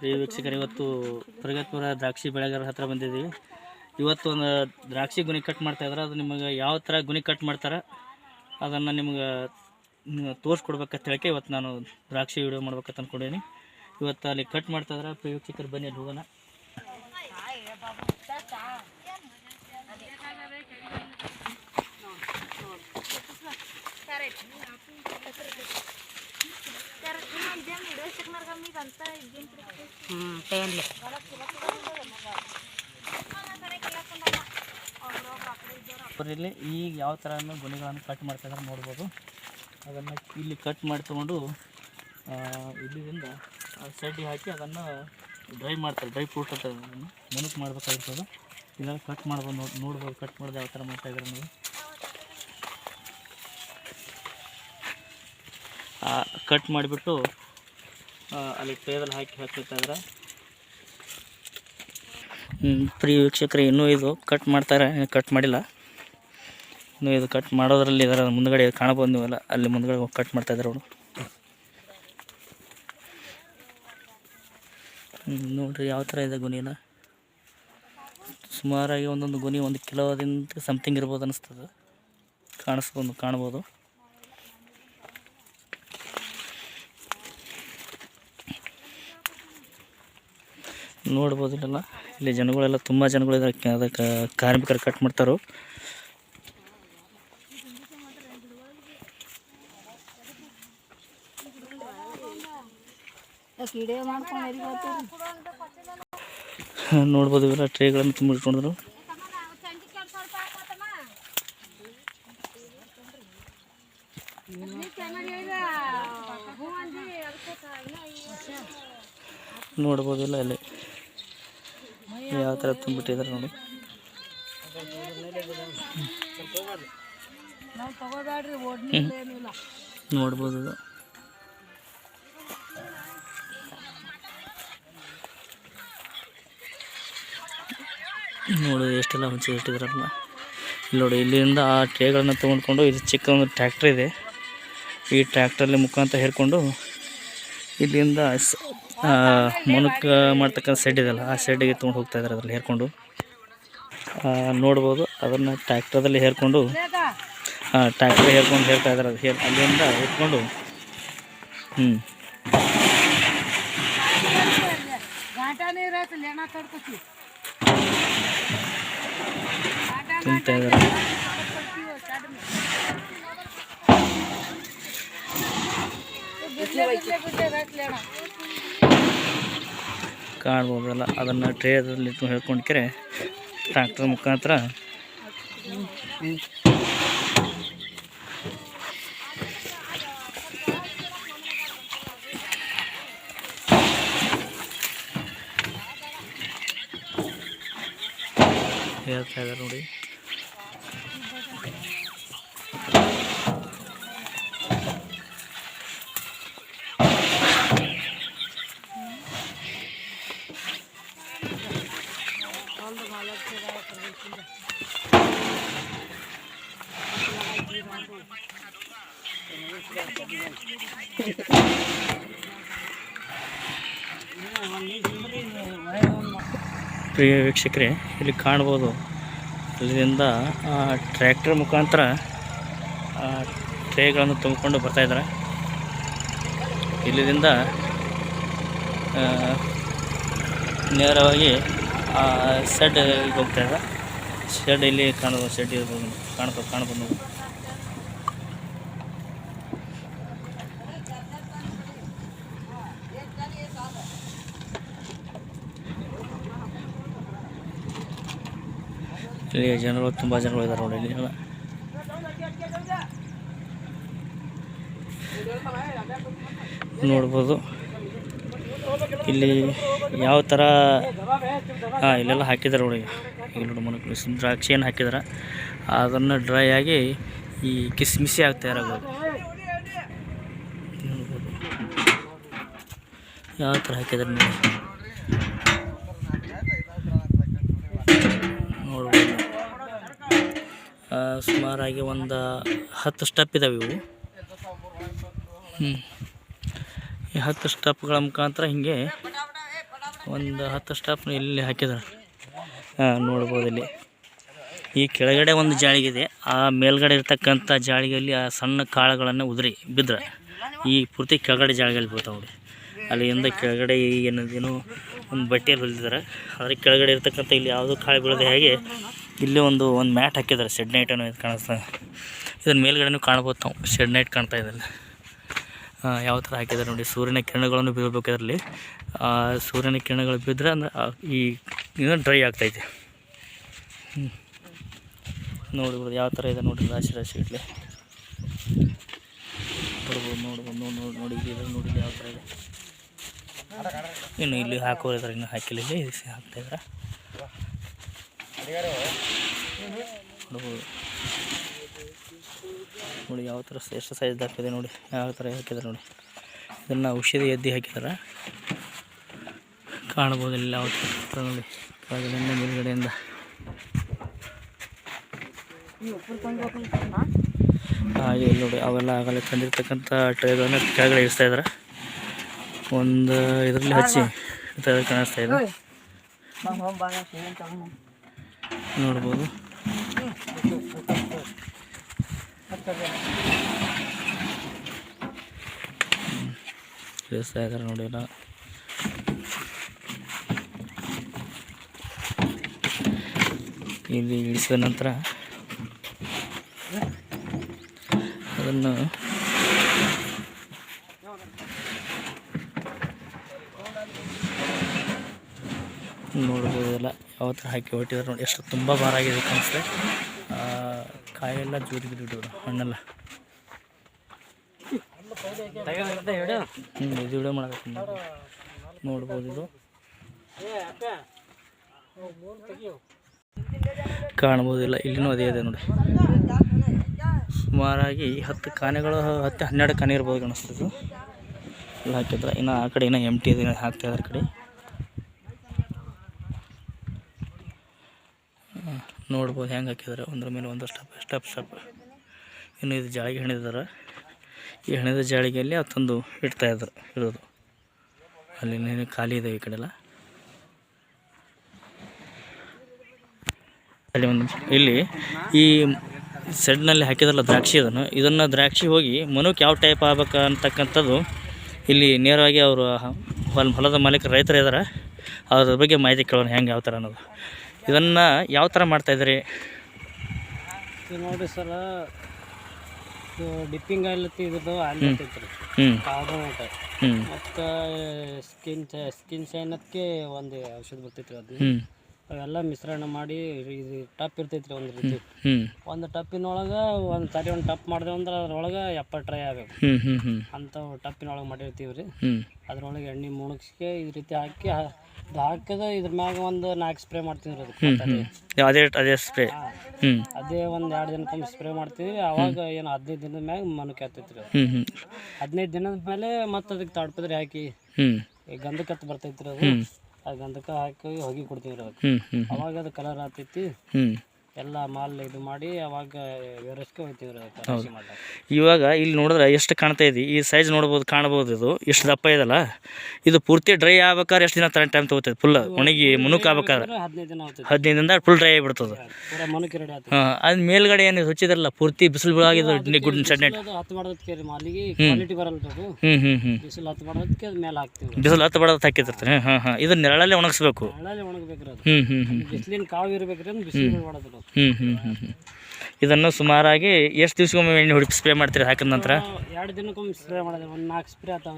ಪ್ರಿಯ ವೀಕ್ಷಕರು, ಇವತ್ತು ಪ್ರಗತ್ಪುರ ದ್ರಾಕ್ಷಿ ಬೆಳೆಗಾರರ ಹತ್ರ ಬಂದಿದ್ದೀವಿ. ಇವತ್ತು ಒಂದು ದ್ರಾಕ್ಷಿ ಗುಣಿ ಕಟ್ ಮಾಡ್ತಾ ಇದ್ರೆ ಅದು ನಿಮಗೆ ಯಾವ ಥರ ಗುಣಿ ಕಟ್ ಮಾಡ್ತಾರೆ ಅದನ್ನು ನಿಮ್ಗೆ ತೋರಿಸ್ಕೊಡ್ಬೇಕಂತ ಹೇಳಕ್ಕೆ ಇವತ್ತು ನಾನು ದ್ರಾಕ್ಷಿ ವಿಡಿಯೋ ಮಾಡ್ಬೇಕಂತ ಅಂದ್ಕೊಂಡೀನಿ ಇವತ್ತು ಅಲ್ಲಿ ಕಟ್ ಮಾಡ್ತಾ ಇದ್ರೆ ಪ್ರಿಯ ವೀಕ್ಷಕರು, ಬನ್ನಿ ಅಲ್ಲಿ ಹೋಗೋಣ. ಹ್ಞೂ ಪೇನ್ಲಿ ಇಲ್ಲಿ ಈಗ ಯಾವ ಥರ ಗುಣಿಗಳನ್ನು ಕಟ್ ಮಾಡ್ತಾ ಇದ್ದಾರೆ ನೋಡ್ಬೋದು. ಅದನ್ನು ಇಲ್ಲಿ ಕಟ್ ಮಾಡಿ ತೊಗೊಂಡು ಆ, ಇಲ್ಲಿಂದ ಸೆಡ್ಡಿಗೆ ಹಾಕಿ ಅದನ್ನು ಡ್ರೈ ಮಾಡ್ತಾರೆ ಡ್ರೈ ಫ್ರೂಟ್ ಅಂತ ಅದನ್ನು ಮುನುಕ್ ಮಾಡ್ಬೇಕಾಗಿರ್ತದೆ. ಇಲ್ಲ ಕಟ್ ಮಾಡ್ಬೋದು ನೋಡಿ ನೋಡ್ಬೋದು ಕಟ್ ಮಾಡಿದೆ ಯಾವ ಥರ ಮಾಡ್ತಾ ಇದ್ದಾರೆ ನೀವು ಕಟ್ ಮಾಡಿಬಿಟ್ಟು ಅಲ್ಲಿ ಟೇಬಲ್ ಹಾಕಿ ಹಾಕಿರ್ತಾ ಇದ್ದಾರೆ ಪ್ರಿಯ ವೀಕ್ಷಕರು, ಇನ್ನೂ ಇದು ಕಟ್ ಮಾಡ್ತಾರೆ ಕಟ್ ಮಾಡಿಲ್ಲ. ಇನ್ನೂ ಇದು ಕಟ್ ಮಾಡೋದ್ರಲ್ಲಿ ಇದರ ಮುಂದ್ಗಡೆ ಕಾಣಬೋದು ನೀವೆಲ್ಲ. ಅಲ್ಲಿ ಮುಂದ್ಗಡೆ ಹೋಗಿ ಕಟ್ ಮಾಡ್ತಾ ಇದ್ದಾರೆ ಅವರು. ನೋಡಿರಿ ಯಾವ ಥರ ಇದೆ ಗುನಿನ ಸುಮಾರಾಗಿ ಒಂದೊಂದು ಗುನಿ ಒಂದು ಕಿಲೋದಿಂದ ಸಮಥಿಂಗ್ ಇರ್ಬೋದು ಅನಿಸ್ತದೆ. ಕಾಣಿಸ್ಬೋದು, ಕಾಣ್ಬೋದು. ನೋಡ್ಬೋದು ಇಲ್ಲೆಲ್ಲ ಇಲ್ಲಿ ಜನಗಳೆಲ್ಲ ತುಂಬ ಜನಗಳಿದ್ದಾರೆ ಅದಕ್ಕೆ ಕಾರ್ಮಿಕರು ಕಟ್ ಮಾಡ್ತಾರೋ. ನೋಡ್ಬೋದು ಇವೆಲ್ಲ ಟ್ರೇಗಳನ್ನು ತುಂಬ ಇಟ್ಕೊಂಡಿದ್ರು ನೋಡ್ಬೋದು ಇಲ್ಲ ಇಲ್ಲಿ ಯಾವ ಥರ ತುಂಬಿಟ್ಟಿದ್ದಾರೆ ನೋಡಿ. ನೋಡ್ಬೋದು ಇದು ನೋಡಿ ಎಷ್ಟೆಲ್ಲ ಹುಂಚಿ ಇಟ್ಟಿದ್ರಲ್ಲ ನೋಡಿ, ಇಲ್ಲಿಂದ ಆ ಟ್ರೇಗಳನ್ನು ತೊಗೊಂಡ್ಕೊಂಡು ಇದು ಚಿಕ್ಕ ಒಂದು ಟ್ರ್ಯಾಕ್ಟರ್ ಇದೆ. ಈ ಟ್ರ್ಯಾಕ್ಟ್ರಲ್ಲಿ ಮುಖಾಂತರ ಹೇರ್ಕೊಂಡು ಇಲ್ಲಿಂದ ಮೊನಕ್ ಮಾಡ್ತಕ್ಕಂಥ ಸೆಡ್ ಇದೆಯಲ್ಲ ಆ ಸೆಡ್ಗೆ ತೊಗೊಂಡು ಹೋಗ್ತಾ ಇದ್ದಾರೆ ಅದರಲ್ಲಿ ಹೇರ್ಕೊಂಡು ನೋಡ್ಬೋದು ಅದನ್ನು ಟ್ಯಾಕ್ಟ್ರದಲ್ಲಿ ಹೇರ್ಕೊಂಡು ಹಾಂ ಟ್ರ್ಯಾಕ್ಟರ್ ಹೇರ್ಕೊಂಡು ಹೇಳ್ತಾ ಇದ್ದಾರೆ ಅದು ಹೇರ್ ಅಲ್ಲಿಂದ ಹೇರ್ಕೊಂಡು ಹ್ಞೂ ತಿಂತಾ ಇದ್ದಾರೆ ಕಾಣ್ಬೋದಲ್ಲ ಅದನ್ನು ಟ್ರೇದಲ್ಲಿ ಹೇಳ್ಕೊಂಡ್ರೆ ಟ್ರ್ಯಾಕ್ಟರ್ ಮುಖಾಂತರ. ಹೇಳ್ತಾ ಇದ್ದಾರೆ ನೋಡಿ. ಪ್ರಿಯ ವೀಕ್ಷಕರೇ ಇಲ್ಲಿ ಕಾಣ್ಬೋದು. ಇಲ್ಲಿಂದ ಟ್ರ್ಯಾಕ್ಟರ್ ಮುಖಾಂತರ ಟ್ರೇಗಳನ್ನು ತುಂಬಿಕೊಂಡು ಬರ್ತಾ ಇದ್ದಾರೆ. ಇಲ್ಲಿಂದ ನೇರವಾಗಿ ಶೆಡ್ ಹೋಗ್ತಾ ಇದೆ ಶೆಡ್ ಇಲ್ಲಿ ಕಾಣುವ ಶೆಡ್ ಇರ್ಬೋದು ಕಾಣ್ಬೋದು ಕಾಣ್ಬೋದು. ಇಲ್ಲಿ ಜನಗಳು ತುಂಬ ಜನಗಳು ಇದ್ದಾರೆ ನೋಡಿ ಇಲ್ಲಿ. ಎಲ್ಲ ನೋಡ್ಬೋದು. ಇಲ್ಲಿ ಯಾವ ಥರ ಹಾಂ ಇಲ್ಲೆಲ್ಲ ಹಾಕಿದ್ದಾರೆ ನೋಡಿ. ಇಲ್ಲಿ ನೋಡಿ ಮನಕ್ಕೆ ದ್ರಾಕ್ಷಿ ಏನು ಹಾಕಿದ್ದಾರೆ ಅದನ್ನು ಡ್ರೈ ಆಗಿ ಈ ಕಿಸ್ಮಿಸಿ ಆಗ್ತಾ ತಯಾರಾಗೋದು ಯಾವ ಥರ ಹಾಕಿದ್ದಾರೆ ನೋಡ್ಬೋದು. ಸುಮಾರಾಗಿ ಒಂದು ಹತ್ತು ಸ್ಟೆಪ್ ಇದಾವೆ ಇವು. ಹ್ಞೂ ಹತ್ತು ಸ್ಟಾಪ್ಗಳ ಮುಖಾಂತರ ಹೀಗೆ ಒಂದು ಹತ್ತು ಸ್ಟಾಪ್ನ ಇಲ್ಲಿ ಹಾಕಿದ್ದಾರೆ. ಹಾಂ, ನೋಡ್ಬೋದು ಇಲ್ಲಿ. ಈ ಕೆಳಗಡೆ ಒಂದು ಜಾಳಿಗಿದೆ. ಆ ಮೇಲ್ಗಡೆ ಇರ್ತಕ್ಕಂಥ ಜಾಳಿಗೆಯಲ್ಲಿ ಆ ಸಣ್ಣ ಕಾಳುಗಳನ್ನು ಉದುರಿ ಬಿದ್ದರೆ ಈ ಪೂರ್ತಿ ಕೆಳಗಡೆ ಜಾಳಿಗೆಯಲ್ಲಿ ಬೀಳ್ತಾವೆ ಅಲ್ಲಿಂದ ಕೆಳಗಡೆ ಏನದೇನು ಒಂದು ಬಟ್ಟೆಯಲ್ಲಿ ಹೊಲಿದಿದ್ದಾರೆ. ಆದರೆ ಕೆಳಗಡೆ ಇರ್ತಕ್ಕಂಥ ಇಲ್ಲಿ ಯಾವುದೋ ಕಾಳು ಬೀಳದೆ ಹಾಗೆ ಇಲ್ಲಿ ಒಂದು ಒಂದು ಮ್ಯಾಟ್ ಹಾಕಿದ್ದಾರೆ. ಶೆಡ್ ನೈಟ್ ಅನ್ನೋ ಇದು ಇದನ್ನ ಮೇಲ್ಗಡೆನೂ ಕಾಣ್ಬೋದು ನಾವು ಶೆಡ್ ನೈಟ್ ಕಾಣ್ತಾ ಇದ್ದಲ್ಲಿ ಯಾವ ಥರ ಹಾಕಿದ್ದಾರೆ ನೋಡಿ, ಸೂರ್ಯನ ಕಿರಣಗಳನ್ನು ಬೀಳಬೇಕು ಅದರಲ್ಲಿ. ಸೂರ್ಯನ ಕಿರಣಗಳು ಬಿದ್ದರೆ ಅಂದ್ರೆ ಈ, ಇನ್ನೂ ಡ್ರೈ ಆಗ್ತೈತೆ ಹ್ಞೂ ನೋಡ್ಬೋದು ಯಾವ ಥರ ಇದೆ ನೋಡಿ ರಾಶಿ ರಾಶಿ ಇಡ್ಲಿ ನೋಡ್ಬೋದು ನೋಡ್ಬೋದು, ನೋಡಿ ನೋಡಿ ನೋಡಿ ಯಾವ ಥರ ಇದೆ. ಇನ್ನು ಇಲ್ಲಿ ಹಾಕೋರು ಇನ್ನೂ ಹಾಕಿಲ್ಲ ಇಲ್ಲಿ ಇದು ಹಾಕ್ತಾ ಇದ್ದಾರೆ ನೋಡ್ಬೋದು. ನೋಡಿ ಯಾವ ಥರ ಎಷ್ಟು ಸೈಜ್ ಹಾಕಿದೆ ನೋಡಿ ಯಾವ ಥರ ಹಾಕಿದ್ದಾರೆ ನೋಡಿ. ಇದನ್ನು ಔಷಧಿ ಎದ್ದಿ ಹಾಕಿದ್ದಾರೆ ಕಾಣ್ಬೋದು ಇಲ್ಲಿ ಯಾವ ಥರ ನೋಡಿ. ಕೆಳಗಡೆಯಿಂದ ಮೇಲ್ಗಡೆಯಿಂದ ಹಾಗೆ ಇಲ್ಲಿ ನೋಡಿ ಅವೆಲ್ಲ ಆಗಲೇ ತಂದಿರ್ತಕ್ಕಂಥ ಟ್ರೇಗಳನ್ನು ಕೆಳಗಡೆ ಇರ್ತಾ ಇದ್ದಾರೆ ಒಂದು ಇದರಲ್ಲಿ ಹಚ್ಚಿ ಕಾಣಿಸ್ತಾ ಇದೆ. ನೋಡ್ಬೋದು. ಇಳಿಸ್ತಾ ಇದ್ದಾರೆ ನೋಡಿ ಎಲ್ಲ ಇಲ್ಲಿ ಇಳಿಸಿದ ನಂತರ ಅದನ್ನು ನೋಡ್ಬೋದಲ್ಲ ಯಾವ ಹಾಕಿ ಹೊಟ್ಟಿದ್ದಾರೆ ನೋಡಿ, ಎಷ್ಟು ತುಂಬ ಭಾರ ಆಗಿದೆ ಕಾಣಿಸ್ತೆ ಕಾಯೆಲ್ಲ ಜೂರಿ ಬಿದ್ದು ಹಣ್ಣೆಲ್ಲ. ಹ್ಞೂ ಇದು ಮಾಡಬೇಕು ನೋಡ್ಬೋದು ಇದು. ಕಾಣ್ಬೋದಿಲ್ಲ, ಇಲ್ಲಿನೂ ಅದೇ ಇದೆ ನೋಡಿ. ಸುಮಾರಾಗಿ ಹತ್ತು ಕಾನೆಗಳು, ಹತ್ತು ಹನ್ನೆರಡು ಕಾನೆ ಇರ್ಬೋದು ಕಾಣಿಸ್ತದೆ. ಇಲ್ಲಿ ಹಾಕಿದ್ರೆ ಇನ್ನು ಆ ಕಡೆ ಇನ್ನೂ ಎಂ ಟಿ ಇದೆ ಹಾಕ್ತಾ ಇದ್ದಾರೆ ಕಡೆ. ನೋಡ್ಬೋದು ಹೆಂಗೆ ಹಾಕಿದ್ದಾರೆ. ಒಂದ್ರ ಮೇಲೆ ಒಂದು ಸ್ಟೆಪ್ ಸ್ಟೆಪ್ ಸ್ಟೆಪ್ ಇನ್ನು ಇದು ಜಾಳಿಗೆ ಹೆಣಿದಾರೆ ಈ ಹೆಣದ ಜಾಳಿಗೆಯಲ್ಲಿ ಅದು ತಂದು ಇಡ್ತಾ ಇದ್ರು ಇಡೋದು ಅಲ್ಲಿ ಖಾಲಿ ಇದೆ ಈ ಕಡೆಲ್ಲ ಅಲ್ಲಿ ಒಂದು ಇಲ್ಲಿ ಈ ಸೆಡ್ನಲ್ಲಿ ಹಾಕಿದ್ರಲ್ಲ ದ್ರಾಕ್ಷಿ ಅದನ್ನು ಇದನ್ನು ದ್ರಾಕ್ಷಿ ಹೋಗಿ ಮನುಕ್ಕೆ ಯಾವ ಟೈಪ್ ಆಗ್ಬೇಕು ಅಂತಕ್ಕಂಥದ್ದು ಇಲ್ಲಿ ನೇರವಾಗಿ ಅವರು ಹೊಲ ಹೊಲದ ಮಾಲೀಕರು, ರೈತರು ಇದ್ದಾರೆ. ಅದ್ರ ಬಗ್ಗೆ ಮಾಹಿತಿ ಕೇಳೋಣ ಹೆಂಗೆ ಯಾವ ಥರ ಅನ್ನೋದು. ಇದನ್ನು ಯಾವ ತರ ಮಾಡ್ತಾಯಿದ್ರಿ ನೋಡಿ ಸರ್ ಡಿಪ್ಪಿಂಗ್ ಆಯಿಲ್ ಇದ್ರದ್ದು ಆಯಿಲ್ ಇರ್ತೈತ್ರಿ ಹ್ಞೂ ಮತ್ತು ಸ್ಕಿನ್ ಸ್ಕಿನ್ ಶೈನಕ್ಕೆ ಒಂದು ಔಷಧ ಬರ್ತೈತ್ರಿ ಅದು. ಹ್ಞೂ ಅವೆಲ್ಲ ಮಿಶ್ರಣ ಮಾಡಿ ಇದು ಟಪ್ ಇರ್ತೈತ್ರಿ ಒಂದು ರೀತಿ. ಒಂದು ಟಪ್ಪಿನೊಳಗೆ ಒಂದು ಸರಿ ಒಂದು ಟಪ್ ಮಾಡಿದೆ ಅಂದ್ರೆ ಅದ್ರೊಳಗೆ ಎಪ್ಪತ್ತು ಟ್ರೈ ಆಗಬೇಕು. ಅಂಥವು ಟಪ್ಪಿನೊಳಗೆ ಮಾಡಿರ್ತೀವಿ ರೀ ಅದ್ರೊಳಗೆ ಎಣ್ಣೆ ಮುಣಗ್ಸಿಗೆ ಈ ರೀತಿ ಹಾಕಿ ಹಾಕಿದ ಇದ್ರ ಮ್ಯಾಗ ಒಂದು ನಾಲ್ಕು ಸ್ಪ್ರೇ ಮಾಡ್ತೀವಿ ರೀ ಅದಕ್ಕೆ ಅದೇ ಅದೇ ಸ್ಪ್ರೇ ಹ್ಞೂ ಅದೇ ಒಂದು ಎರಡು ದಿನಕ್ಕೊಮ್ಮೆ ಸ್ಪ್ರೇ ಮಾಡ್ತೀವಿ. ಅವಾಗ ಏನು ಹದಿನೈದು ದಿನದ ಮ್ಯಾಗ ಮನಕ್ಕೆ ಹತ್ತೈತಿ ರೀ ಹ್ಞೂ ಹ್ಞೂ ಹದಿನೈದು ದಿನದ ಮೇಲೆ ಮತ್ತೆ ಅದಕ್ಕೆ ತಾಡ್ಪತ್ರೆ ಹಾಕಿ ಹ್ಞೂ ಈ ಗಂಧಕತ್ತು ಬರ್ತೈತ್ರಿ ಅದು. ಆ ಗಂಧಕ ಹಾಕಿ ಹೊಗಿ ಕೊಡ್ತೀವಿ ರೀ ಅದಕ್ಕೆ. ಹ್ಞೂ ಹ್ಞೂ ಅವಾಗ ಅದು ಕಲರ್ ಆಗ್ತೈತಿ ಹ್ಞೂ ಎಲ್ಲ ಮಾಲ್ ಇದು ಮಾಡಿ ಅವಾಗ ವ್ಯವಸ್ಥೆ ಹೋಗ್ತೀವಿ ರೀ ಅದಕ್ಕೆ ರಾಶಿ ಮಾಡ್ಲಾಕ. ಇವಾಗ ಇಲ್ಲಿ ನೋಡಿದ್ರೆ ಎಷ್ಟು ಕಾಣ್ತಾ ಇದೆ. ಈ ಸೈಜ್ ನೋಡ್ಬೋದು ಕಾಣ್ಬೋದು ಇದು. ಎಷ್ಟು ದಪ್ಪ ಇದಲ್ಲ. ಇದು ಪೂರ್ತಿ ಡ್ರೈ ಆಗ್ಬೇಕಾದ್ರೆ ಎಷ್ಟು ದಿನ ಟೈಮ್ ತೊಗೋತೈತೆ? ಫುಲ್ ಒಣಗಿ ಮುನುಕ್ ಆಗ್ಬೇಕಾದ್ರೆ. ಅಂದ್ರೆ ಹದಿನೈದು ದಿನ ಆಗ್ತೈತಿ. ಹದಿನೈದಿಂದ ಫುಲ್ ಡ್ರೈ ಆಗಿಬಿಡ್ತದೆ. ಪೂರ ಮನಕ್ಕೆ ರೆಡಿ ಆಗ್ತೈತಿ. ಹಾಂ ಅದು ಮೇಲ್ಗಡೆ ಏನು ಹಚ್ಚಿದ್ರಲ್ಲ ಪೂರ್ತಿ ಬಿಸಿಲು ಬಿಳಾಗಿದ್ರು ಗುಡ್ ಸಡ್ನೆಟ್ ಅದು ಹತ್ತು ಮಾಡೋದಕ್ಕೆ ರೀ ಮಾಲಿಗೆ ಕ್ವಾಲಿಟಿ ಬರಲ್ಲ ಅದು. ಹ್ಞೂ ಹ್ಞೂ ಹ್ಞೂ ಬಿಸಿಲು ಹತ್ತು ಮಾಡೋದಕ್ಕೆ ಅದು ಮೇಲೆ ಹಾಕ್ತೀವಿ. ಬಿಸಿಲು ಹತ್ತು ಬಡೋದು ಹಾಕಿರ್ತಾರೆ. ಹಾಂ ಹಾಂ ಇದು ನೆರಳಲ್ಲೇ ಒಣಗಿಸ್ಬೇಕು. ಹಳ್ಳಲ್ಲಿ ಒಣಗ್ಬೇಕ್ರಿ ಅದು ಹ್ಞೂ ಹ್ಞೂ ಹ್ಞೂ ಬಿಸಿಲಿನ ಕಾವು ಇರ್ಬೇಕ್ರಿ ಅಂದ್ರೆ ಬಿಸಿಲು ಮಾಡೋದಿಲ್ಲ ಅದು. ಹ್ಞೂ ಹ್ಞೂ ಹ್ಞೂ ಹ್ಞೂ ಇದನ್ನು ಸುಮಾರಾಗಿ ಎಷ್ಟು ದಿವ್ಸಕ್ಕೊಮ್ಮೆ ಎಣ್ಣೆ ಹೊಡಿ ಸ್ಪ್ರೇ ಮಾಡ್ತೀರಿ ಹಾಕಿದ ನಂತರ? ಎರಡು ದಿನಕ್ಕೊಮ್ಮೆ ಸ್ಪ್ರೇ ಮಾಡಿದ್ರೆ ಒಂದು ನಾಲ್ಕು ಸ್ಪ್ರೇ ಆತಾವ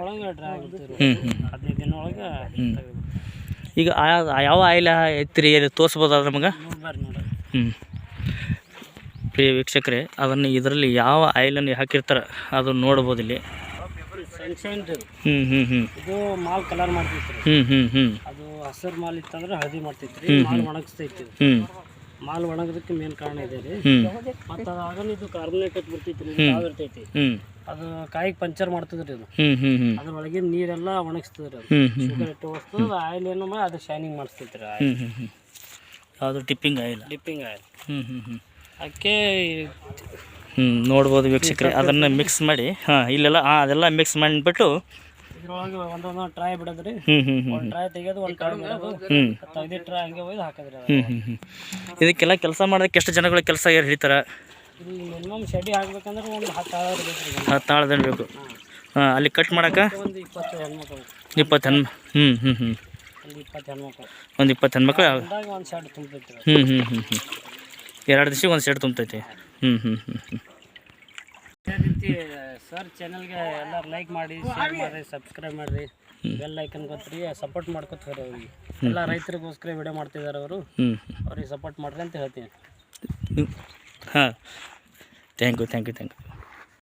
ಒಳಗೆ ಡ್ರೈ ಹ್ಞೂ ಹದಿನೈದು ದಿನ ಒಳಗೆ ಈಗ ಯಾವ ಆಯಿಲ್ ಐತ್ರಿ ತೋರಿಸ್ಬೋದ ನಮಗೆ? ಹ್ಞೂ ಪ್ರಿಯ ವೀಕ್ಷಕರೇ ಅದನ್ನು ಇದರಲ್ಲಿ ಯಾವ ಆಯಿಲನ್ನು ಹಾಕಿರ್ತಾರೆ ಅದನ್ನು ನೋಡ್ಬೋದು ಇಲ್ಲಿ. ಹ್ಞೂ ಹ್ಞೂ ಹ್ಞೂ ಇದು ಮಾಲ್ ಕಲರ್ ಮಾಡ್ತೈತ್ರಿ ಹ್ಞೂ ಹ್ಞೂ ಹ್ಞೂ ಹಸಿರು ಮಾಲ್ ಇತ್ತಂದ್ರೆ ಹಳದಿ ರೀ ಮಾಲ್ ಒಣಗಿಸ್ತೈತಿ ಮಾಲ್ ಒಣಗೋದಕ್ಕೆ ಮೇನ್ ಕಾರಣ ಇದೆ ರೀ. ಮತ್ತು ಅದು ಆಗನ ಇದು ಕಾರ್ಬೋನೇಟ್ ರೀ ಕಾವು ಇರ್ತೈತಿ? ಅದು ಕಾಯಿಗೆ ಪಂಚರ್ ಮಾಡ್ತದ್ರಿ ಅದು. ಅದ್ರೊಳಗಿನ ನೀರೆಲ್ಲ ಒಣಗಿಸ್ತದ್ರಿ ಅದು. ಶುಗರ್ ಇಟ್ಟು ವಸ್ತು ಆಯಿಲ್ ಏನು ಮಾಡಿ ಅದು ಶೈನಿಂಗ್ ಮಾಡಿಸ್ತೈತ್ರಿ ರೀ ಯಾವುದು ಟಿಪ್ಪಿಂಗ್ ಆಯಿಲ್ ಟಿಪ್ಪಿಂಗ್ ಆಯಿಲ್ ಹ್ಞೂ ಹ್ಞೂ ಹ್ಞೂ ಅದಕ್ಕೆ ಹ್ಞೂ ನೋಡ್ಬೋದು ವೀಕ್ಷಕರೇ. ಅದನ್ನು ಮಿಕ್ಸ್ ಮಾಡಿ. ಹಾಂ ಇಲ್ಲೆಲ್ಲ ಹಾಂ ಅದೆಲ್ಲ ಮಿಕ್ಸ್ ಮಾಡಿಬಿಟ್ಟು ಇದ್ರೊಳಗೆ ಒಂದೊಂದು ಬಿಡೋದ್ರಿ. ಒಂದು ಟ್ರೈ ತೆಗೆದು ಒಂದು ಬಿಡೋದು ಹ್ಞೂ ತೆಗ್ದು ಟ್ರೈ ಹಂಗೆ ಒಯ್ದು ಹಾಕೋದ್ರಿ ಅದು. ಹ್ಞೂ ಹ್ಞೂ ಹ್ಞೂ ಇದಕ್ಕೆಲ್ಲ ಕೆಲಸ ಮಾಡೋದಕ್ಕೆ ಎಷ್ಟು ಜನಗಳು ಕೆಲಸ ಹಿಡಿತಾರೆ? ಇಲ್ಲಿ ಮಿನಿಮಮ್ ಶೆಡಿ ಹಾಕ್ಬೇಕಂದ್ರೆ ಒಂದು ಹತ್ತು ಆಳು ಬೇಕು ಹತ್ತು ಆಳ್ದನ್ ಬೇಕು. ಹಾಂ ಅಲ್ಲಿ ಕಟ್ ಮಾಡೋಕೆ? ಒಂದು ಇಪ್ಪತ್ತು ಹೆಣ್ಮಕ್ಳು. ಇಪ್ಪತ್ತು ಹೆಣ್ಣು ಹ್ಞೂ ಹ್ಞೂ ಹ್ಞೂ ಒಂದು ಇಪ್ಪತ್ತು ಹೆಣ್ಮಕ್ಳು. ಒಂದು ಇಪ್ಪತ್ತು ಹೆಣ್ಮಕ್ಳು? ಒಂದು ಶೆಡ್ ತುಂಬೈತಿ ಹ್ಞೂ ಹ್ಞೂ ಹ್ಞೂ ಹ್ಞೂ ಎರಡು ದಿವ್ಸಕ್ಕೆ ಒಂದು ಶೆಡ್ ತುಂಬತೈತಿ. ಹ್ಞೂ ಹ್ಞೂ ಹ್ಞೂ ಹ್ಞೂ ರೀತಿ ಸರ್ ಚಾನಲ್ಗೆ ಎಲ್ಲರೂ ಲೈಕ್ ಮಾಡಿ ಶೇರ್ ಮಾಡಿರಿ ಸಬ್ಸ್ಕ್ರೈಬ್ ಮಾಡಿರಿ ಬೆಲ್ ಐಕನ್ ಗೊತ್ತ್ರಿ ಸಪೋರ್ಟ್ ಮಾಡ್ಕೊತ ಹೋರಿ ಅವ್ರಿಗೆ. ಎಲ್ಲ ರೈತರಿಗೋಸ್ಕರ ವಿಡಿಯೋ ಮಾಡ್ತಿದ್ದಾರೆ ಅವರು. ಅವ್ರಿಗೆ ಸಪೋರ್ಟ್ ಮಾಡ್ರಿ ಅಂತ ಹೇಳ್ತೀನಿ. ಹಾಂ. Thank you thank you thank you